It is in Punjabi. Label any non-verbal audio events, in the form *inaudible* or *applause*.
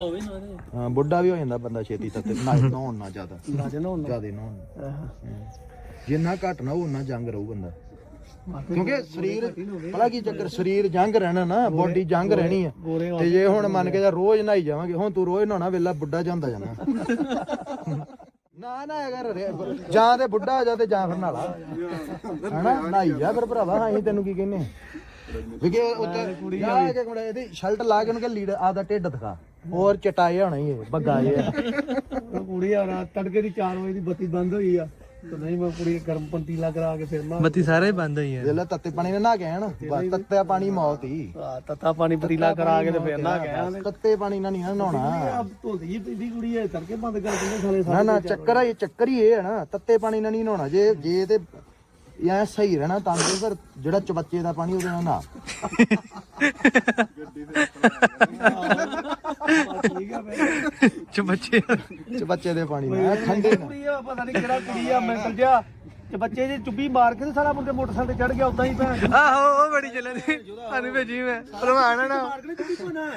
ਹੋਵੇ ਨਾ ਹਾਂ ਬੁੱਢਾ ਵੀ ਹੋ ਜਾਂਦਾ ਬੰਦਾ ਛੇਤੀ ਤੱਤੇ ਨਾ ਨਹਾਉਣ ਨਾ ਜ਼ਿਆਦਾ। ਨਾ ਜ਼ਿਆਦਾ ਨਹਾਉਣ ਜਿੰਨਾ ਘੱਟ ਨਾ ਉਹਨਾਂ ਜੰਗ ਰਹੂ ਬੰਦਾ। ਕਿਉਂਕਿ ਸਰੀਰ ਪਤਾ ਕੀ ਚੱਕਰ ਸਰੀਰ ਜੰਗ ਰਹਿਣਾ ਨਾ ਬੋਡੀ ਜੰਗ ਰਹਿਣੀ ਆ। ਗੋਰੇ ਤੇ ਜੇ ਹੁਣ ਮੰਨ ਕੇ ਜਾਂ ਰੋਜ਼ ਨਹਾਈ ਜਾਵਾਂਗੇ ਹੁਣ ਤੂੰ ਰੋਜ਼ ਨਹਾਉਣਾ ਵੇਲਾ ਬੁੱਢਾ ਜਾਂਦਾ ਜਾਣਾ। ਨਾ ਨਾ ਅਗਰ ਰੇ- ਜਾਂ ਤੇ ਬੁੱਢਾ ਹੋ ਜਾ ਤੇ ਜਾਂ ਫਿਰ ਨਾਲਾ ਹਨਾ? ਨਹਾਈ ਜਾ ਫਿਰ ਭਰਾਵਾ ਅਸੀਂ ਤੈਨੂੰ ਕੀ ਕਹਿੰਨੇ ਵਿਕੇ ਉੱਤੇ ਕੁੜੀ ਆ ਕੇ ਕੁੜੀ ਇਹਦੀ ਸ਼ਰਟ ਲਾ ਕੇ ਉਹਨੂੰ ਕਿ ਲੀਡ ਆਦਾ ਢਿੱਡ ਦਿਖਾ। ਹੋਰ ਚਟਾਏ ਹੋਣਾ ਹੀ ਇਹ ਬੱਗਾ ਜਿਹਾ। ਉਹ ਕੁੜੀ ਆ ਰਾਤ ਤੜਕੇ ਦੀ 4 ਵਜੇ ਦੀ ਬੱਤੀ ਬੰਦ ਹੋਈ ਆ। ਤੇ ਨਹੀਂ ਮੈਂ ਕੁੜੀ ਗਰਮ ਪੰਤੀਲਾ ਕਰਾ ਕੇ ਫਿਰ ਨਾ ਬੱਤੀ ਸਾਰੇ ਬੰਦ ਹੋਈ ਹੈ ਵੇਲਾ ਤੱਤੇ ਪਾਣੀ ਨਾਲ ਨਹਾ ਕੇ ਆਣ ਬਸ ਤੱਤੇ ਪਾਣੀ ਮੌਤ ਹੀ। ਆ, ਤੱਤਾ ਪਾਣੀ ਪਤੀਲਾ ਕਰਾ ਕੇ ਤੇ ਫਿਰ ਨਾ ਗਿਆ ਤੱਤੇ ਪਾਣੀ ਨਾਲ ਨਹੀਂ ਨਾ ਨਹਾਉਣਾ। ਧੁੰਦੀ ਜੀ ਪੀਂਦੀ ਕੁੜੀ ਐ ਤੜਕੇ ਬੰਦ ਕਰ ਦਿੰਦੇ ਸਾਲੇ ਨਾ ਨਾ ਚੱਕਰ ਆ ਇਹ ਚੱਕਰ ਹੀ ਇਹ ਹੈ ਨਾ। ਤੱਤੇ ਪਾਣੀ ਨਾਲ ਨਹੀਂ ਨਹਾਉਣਾ। ਜੇ ਜੇ ਤੇ ਐ ਸਹੀ ਰਹਿਣਾ ਤਾਂ ਫਿਰ ਜਿਹੜਾ ਚਬੱਚੇ ਦਾ ਪਾਣੀ ਉਹਦੇ ਨਾਲ ਨਾ *laughs* ਚ ਬੱਚੇ ਚਬੱਚੇ ਦੇ ਪਾਣੀ ਨਾਲ। ਠੰਡੇ ਨਾਲ। ਕੁੜੀ ਆ ਪਤਾ ਨਹੀਂ ਕਿਹੜਾ ਕੁੜੀ ਆ ਮੈਂਟਲ ਜਿਹਾ ਤੇ ਬੱਚੇ ਜੇ ਚੁੱਪੀ ਮਾਰ ਕੇ ਤੇ ਸਾਰਾ ਮੁੰਡੇ ਮੋਟਰਸਾਈਕਲ ਤੇ ਚੜ ਗਿਆ ਉਦਾਂ ਹੀ ਭੈਣ। ਆਹੋ ਉਹ ਬੜੀ ਚੱਲਦੀ ਸਾਨੂੰ ਭੇਜੀ ਮੈਂ ਆ ਨਾ। ਮਾਰ ਕੇ ਨਹੀਂ ਚੁੱਪੀ ਕੋਨਾ